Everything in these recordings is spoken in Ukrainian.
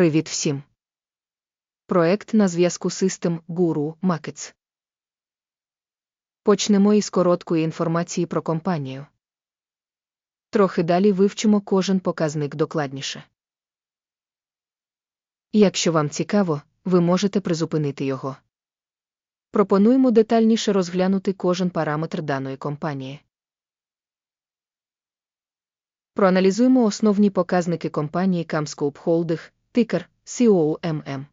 Привіт всім! Проект на зв'язку System Guru Markets. Почнемо із короткої інформації про компанію. Трохи далі вивчимо кожен показник докладніше. Якщо вам цікаво, ви можете призупинити його. Пропонуємо детальніше розглянути кожен параметр даної компанії. Проаналізуємо основні показники компанії Camscope Holding, тикер COMM.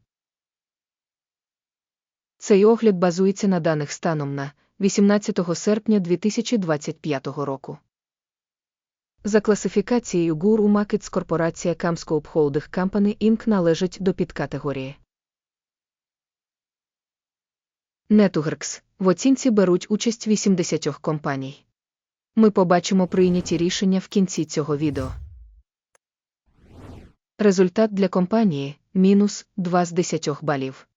Цей огляд базується на даних станом на 18 серпня 2025 року. За класифікацією Guru Markets корпорація Camscope Holding Company Inc. належить до підкатегорії. Networks в оцінці беруть участь 80 компаній. Ми побачимо прийняті рішення в кінці цього відео. Результат для компанії мінус 2 з 10 балів.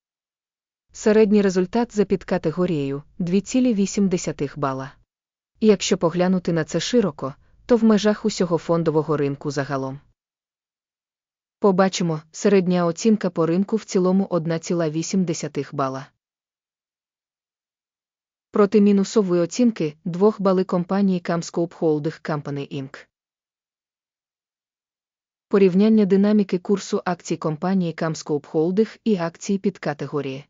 Середній результат за підкатегорією 2,8 бала. Якщо поглянути на це широко, то в межах усього фондового ринку загалом. Побачимо, середня оцінка по ринку в цілому 1,8 бала. Проти мінусової оцінки 2 бали компанії Camscope Holding Company Inc. Порівняння динаміки курсу акцій компанії Camscope Holding і акції під категорії.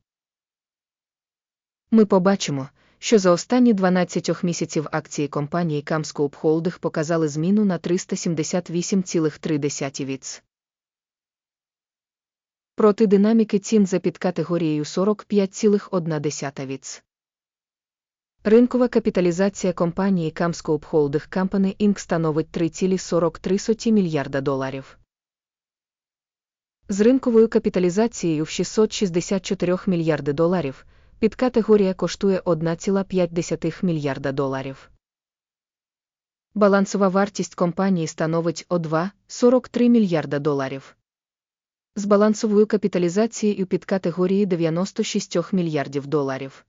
Ми побачимо, що за останні 12 місяців акції компанії Camscope Holding показали зміну на 378,3 віц. Проти динаміки цін за підкатегорією 45,1 віц. Ринкова капіталізація компанії Camscope Holding Company Inc. становить 3,43 мільярда доларів. З ринковою капіталізацією в 664 мільярди доларів підкатегорія коштує 1,5 мільярда доларів. Балансова вартість компанії становить О2,43 мільярда доларів. З балансовою капіталізацією підкатегорії 96 мільярдів доларів.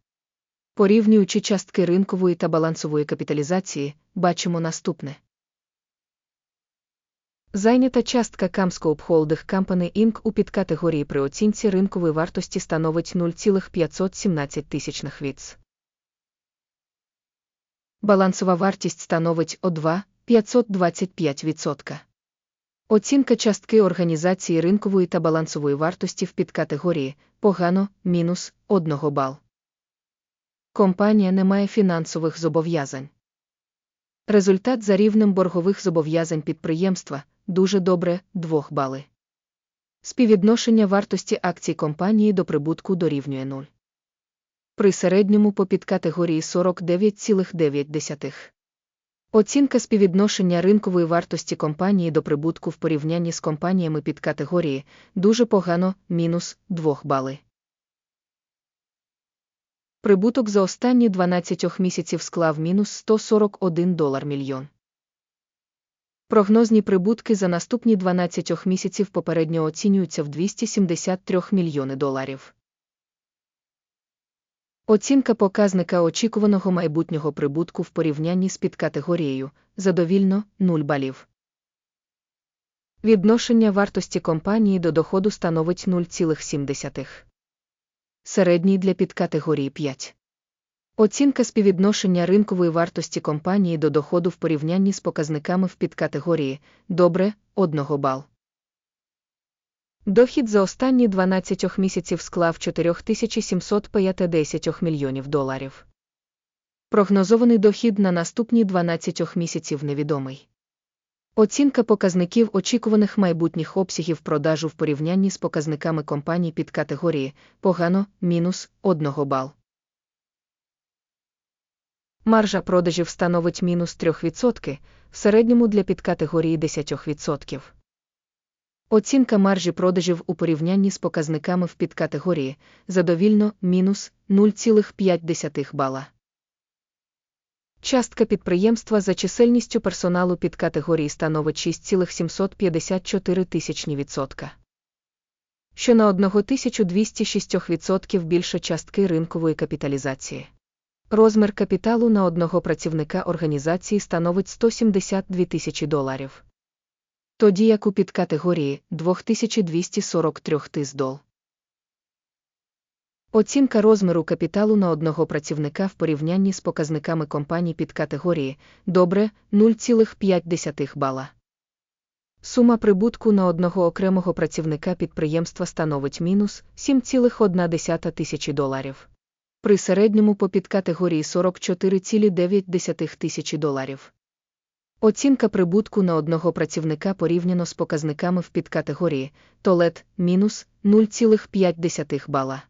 Порівнюючи частки ринкової та балансової капіталізації, бачимо наступне. Зайнята частка Camscope Holding Company Inc. у підкатегорії при оцінці ринкової вартості становить 0,517 тисячних віц. Балансова вартість становить О2 525%. Оцінка частки організації ринкової та балансової вартості в підкатегорії погано мінус 1 бал. Компанія не має фінансових зобов'язань. Результат за рівнем боргових зобов'язань підприємства дуже добре 2 бали. Співвідношення вартості акцій компанії до прибутку дорівнює 0. При середньому по підкатегорії 49,9. Оцінка співвідношення ринкової вартості компанії до прибутку в порівнянні з компаніями підкатегорії дуже погано мінус 2 бали. Прибуток за останні 12 місяців склав мінус 141 долар мільйон. Прогнозні прибутки за наступні 12 місяців попередньо оцінюються в 273 мільйони доларів. Оцінка показника очікуваного майбутнього прибутку в порівнянні з підкатегорією задовільно 0 балів. Відношення вартості компанії до доходу становить 0,7. Середній для підкатегорії 5. Оцінка співвідношення ринкової вартості компанії до доходу в порівнянні з показниками в підкатегорії добре 1 бал. Дохід за останні 12 місяців склав 4750 мільйонів доларів. Прогнозований дохід на наступні 12 місяців невідомий. Оцінка показників очікуваних майбутніх обсягів продажу в порівнянні з показниками компаній під категорії погано мінус 1 бал. Маржа продажів становить мінус 3%, в середньому для підкатегорії 10%. Оцінка маржі продажів у порівнянні з показниками в підкатегорії задовільно мінус 0,5 бала. Частка підприємства за чисельністю персоналу під категорії становить 6,754 тисячні відсотка. Що на 1206% більше частки ринкової капіталізації. Розмір капіталу на одного працівника організації становить 172 тисячі доларів. тоді як у підкатегорії 2243 тис дол. Оцінка розміру капіталу на одного працівника в порівнянні з показниками компаній підкатегорії добре 0,5 бала. Сума прибутку на одного окремого працівника підприємства становить мінус 7,1 тисячі доларів. При середньому по підкатегорії 44,9 тисячі доларів. Оцінка прибутку на одного працівника порівняно з показниками в підкатегорії толет мінус 0,5 бала.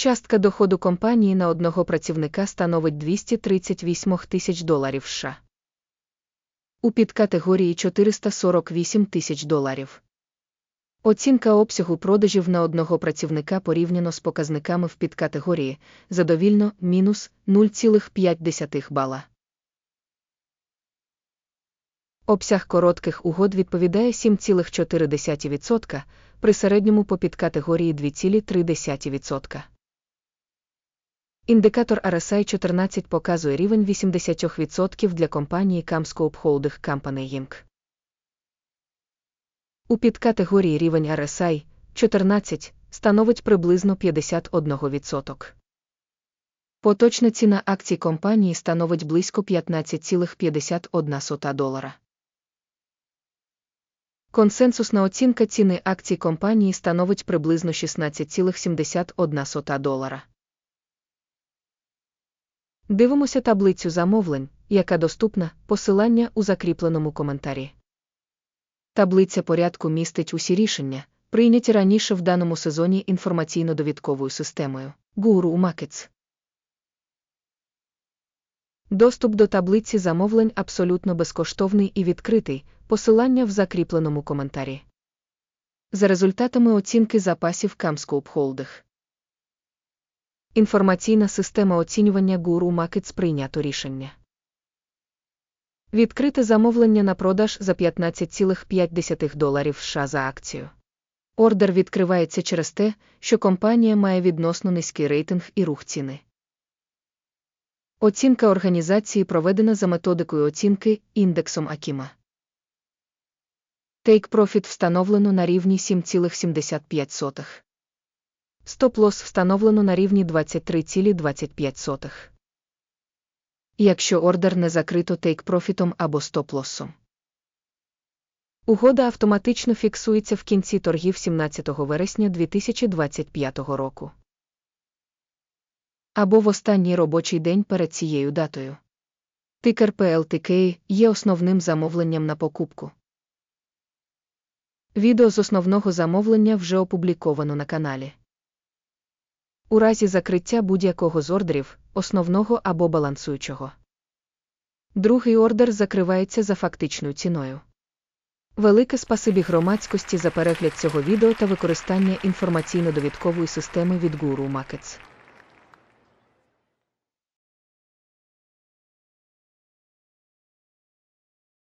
Частка доходу компанії на одного працівника становить 238 тисяч доларів США. У підкатегорії 448 тисяч доларів. Оцінка обсягу продажів на одного працівника порівняно з показниками в підкатегорії задовільно мінус 0,5 бала. Обсяг коротких угод відповідає 7,4%, при середньому по підкатегорії 2,3%. Індикатор RSI 14 показує рівень 80% для компанії Camscope Holding Company Inc. У підкатегорії рівень RSI 14 становить приблизно 51%. Поточна ціна акцій компанії становить близько 15,51 долара. Консенсусна оцінка ціни акцій компанії становить приблизно 16,71 долара. Дивимося таблицю замовлень, яка доступна, посилання у закріпленому коментарі. Таблиця порядку містить усі рішення, прийняті раніше в даному сезоні інформаційно-довідковою системою Guru Markets. Доступ до таблиці замовлень абсолютно безкоштовний і відкритий, посилання в закріпленому коментарі. За результатами оцінки запасів Camscope Holding. Інформаційна система оцінювання Guru Markets прийнято рішення. Відкрите замовлення на продаж за 15,5 доларів США за акцію. Ордер відкривається через те, що компанія має відносно низький рейтинг і рух ціни. Оцінка організації проведена за методикою оцінки індексом Акіма. Take Profit встановлено на рівні 7,75. Стоп-лосс встановлено на рівні 23,25. Якщо ордер не закрито тейк-профітом або стоп-лоссом. Угода автоматично фіксується в кінці торгів 17 вересня 2025 року. Або в останній робочий день перед цією датою. Тикер PLTK є основним замовленням на покупку. Відео з основного замовлення вже опубліковано на каналі. У разі закриття будь-якого з ордерів, основного або балансуючого. Другий ордер закривається за фактичною ціною. Велике спасибі громадськості за перегляд цього відео та використання інформаційно-довідкової системи від Guru Markets.